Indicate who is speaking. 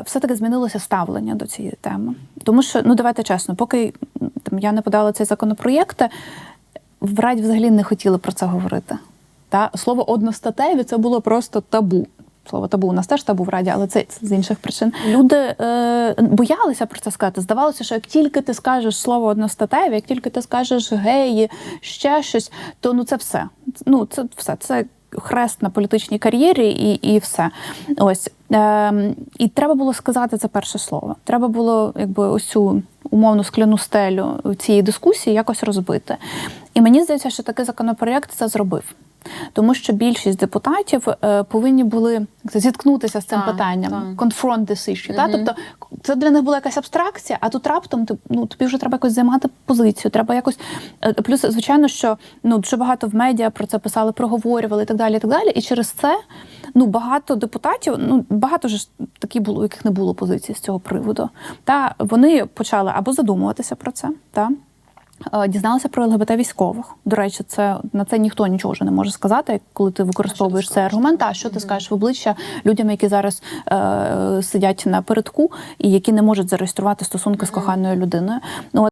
Speaker 1: все-таки змінилося ставлення до цієї теми. Тому що, ну давайте чесно, поки там я не подала цей законопроєкт, в Раді взагалі не хотіли про це говорити. Та слово одностатеві це було просто табу. Слово табу у нас теж табу в раді, але це, це з інших причин. Люди е, боялися про це сказати. Здавалося, що як тільки ти скажеш слово одностатеві, як тільки ти скажеш геї, ще щось, то ну це все. Ну це все. Це хрест на політичній кар'єрі і, і все. Ось е, і треба було сказати це перше слово. Треба було якби ось цю умовну скляну стелю цієї дискусії якось розбити. І мені здається, що такий законопроєкт це зробив. Тому що більшість депутатів е, повинні були зіткнутися з цим
Speaker 2: Так,
Speaker 1: питанням,
Speaker 2: так.
Speaker 1: confront. Та? Тобто це для них була якась абстракція, а тут раптом ти, ну, тобі вже треба якось займати позицію. Треба якось е, плюс, звичайно, що ну дуже багато в медіа про це писали, проговорювали і так далі. І так далі. І через це ну багато депутатів, ну багато ж такі було, яких не було позиції з цього приводу. Та вони почали або задумуватися про це, та Е, Дізналися про ЛГБТ військових. До речі, це на це ніхто нічого вже не може сказати, коли ти використовуєш цей аргумент. А що ти скажеш в обличчя людям, які зараз е, сидять на передку і які не можуть зареєструвати стосунки з коханою людиною? Ну